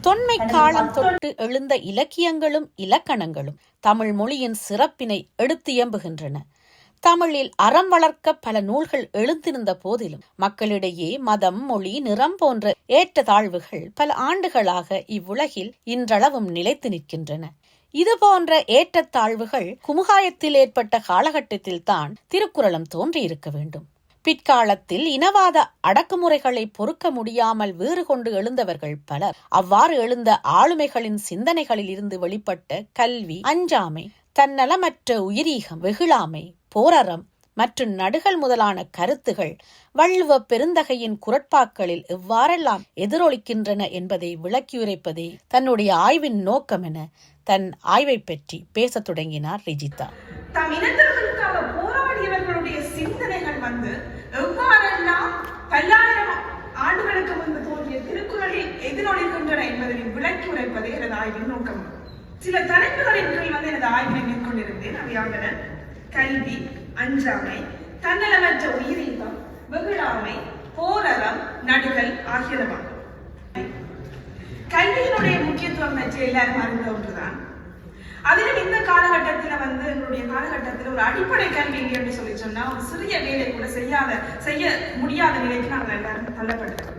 தொன்மை காலம் தொட்டு எழுந்த இலக்கியங்களும் இலக்கணங்களும் தமிழ் மொழியின் சிறப்பினை எடுத்து இயம்புகின்றன தமிழில் அறம் வளர்க்க பல நூல்கள் எழுந்திருந்த போதிலும் மக்களிடையே மதம் மொழி நிறம் போன்ற ஏற்ற தாழ்வுகள் பல ஆண்டுகளாக இவ்வுலகில் இன்றளவும் நிலைத்து நிற்கின்றன. இதுபோன்ற ஏற்றத்தாழ்வுகள் குமுகாயத்தில் ஏற்பட்ட காலகட்டத்தில்தான் திருக்குறளும் தோன்றியிருக்க வேண்டும். பிற்காலத்தில் இனவாத அடக்குமுறைகளை பொறுக்க முடியாமல் வேறு கொண்டு எழுந்தவர்கள் பலர். அவ்வாறு எழுந்த ஆளுமைகளின் சிந்தனைகளில் இருந்து வெளிப்பட்ட கல்வி அஞ்சாமை தன்னலமற்ற உயிரீகம் வெகுளாமை போரறம் மற்றும் நடுகள் முதலான கருத்துகள் வள்ளுவ பெருந்தகையின் குரட்பாக்களில் எவ்வாறெல்லாம் எதிரொலிக்கின்றன என்பதை விளக்கியுரைப்பதே தன்னுடைய ஆய்வின் நோக்கம் என தன் ஆய்வை பற்றி பேசத் தொடங்கினார் ரிஜிதா. தம் இனத்திற்காக போராடியவர்களுடைய சிந்தனைகள் வந்து திருக்குறளில் எதிரொலிக்கின்றன என்பதை விளக்கி உரைப்பதே எனது ஆய்வின் நோக்கம். சில தலைப்புகளின் கீழ் வந்து எனது ஆய்வினை மேற்கொண்டிருந்தேன். அவையாவன கல்வி அஞ்சாமை தன்னலமற்ற உயிரின்பம் வெகுழாமை போரறம் நடுகள் ஆகியனவாகும் கல்வியினுடைய முக்கியத்துவம் பற்றி எல்லாரும் அறிந்த ஒன்றுதான். அதிலும் இந்த காலகட்டத்தில் வந்து எங்களுடைய காலகட்டத்தில் ஒரு அடிப்படை கல்வி இல்லை என்று சொல்லி சொன்னா ஒரு சிறிய வேலை கூட செய்யாத செய்ய முடியாத நிலைக்கு நாங்கள் எல்லாரும் தள்ளப்பட்டிருக்கிறோம்.